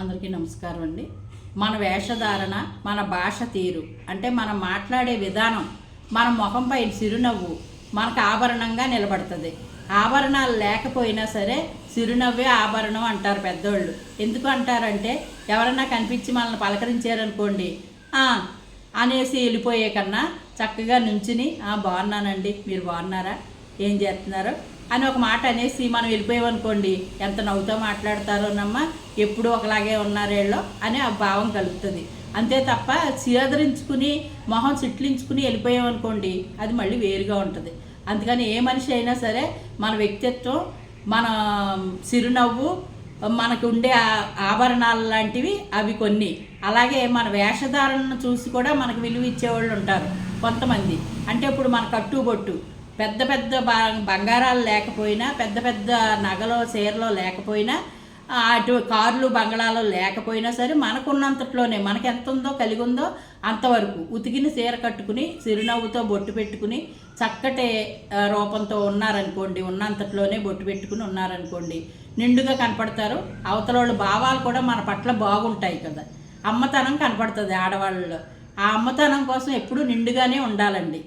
అందరికీ నమస్కారం అండి. మన వేషధారణ మన భాష తీరు అంటే మనం మాట్లాడే విధానం మన ముఖంపై చిరునవ్వు మనకు ఆభరణంగా నిలబడుతుంది. ఆభరణాలు లేకపోయినా సరే చిరునవ్వే ఆభరణం అంటారు పెద్దోళ్ళు. ఎందుకు అంటారంటే ఎవరన్నా కనిపించి మనల్ని పలకరించారనుకోండి అనేసి వెళ్ళిపోయే కన్నా చక్కగా నుంచుని బాగున్నానండి మీరు బాగున్నారా? ఏం చేస్తున్నారు? అని ఒక మాట అనేసి మనం వెళ్ళిపోయామనుకోండి ఎంత నవ్వుతో మాట్లాడతారోనమ్మా ఎప్పుడు ఒకలాగే ఉన్నారేళ్ళో అని ఆ భావం కలుగుతుంది. అంతే తప్ప చిరదరించుకుని మొహం చిట్లించుకుని వెళ్ళిపోయామనుకోండి అది మళ్ళీ వేరుగా ఉంటుంది. అందుకని ఏ మనిషి అయినా సరే మన వ్యక్తిత్వం మన చిరునవ్వు మనకు ఉండే ఆభరణాలు లాంటివి అవి కొన్ని. అలాగే మన వేషధారణను చూసి కూడా మనకు విలువ ఇచ్చేవాళ్ళు ఉంటారు కొంతమంది. అంటే ఇప్పుడు మన కట్టుబొట్టు పెద్ద పెద్ద బ- బంగారాలు లేకపోయినా పెద్ద పెద్ద నగలో చీరలో లేకపోయినా అటు కార్లు బంగళాలు లేకపోయినా సరే మనకున్నంతట్లోనే మనకి ఎంత ఉందో కలిగి ఉందో అంతవరకు ఉతికిన చీర కట్టుకుని చిరునవ్వుతో బొట్టు పెట్టుకుని చక్కటి రూపంతో ఉన్నారనుకోండి ఉన్నంతట్లోనే బొట్టు పెట్టుకుని ఉన్నారనుకోండి నిండుగా కనపడతారు. అవతల భావాలు కూడా మన పట్ల బాగుంటాయి కదా. అమ్మతనం కనపడుతుంది ఆడవాళ్ళలో. ఆ అమ్మతనం కోసం ఎప్పుడూ నిండుగానే ఉండాలండి.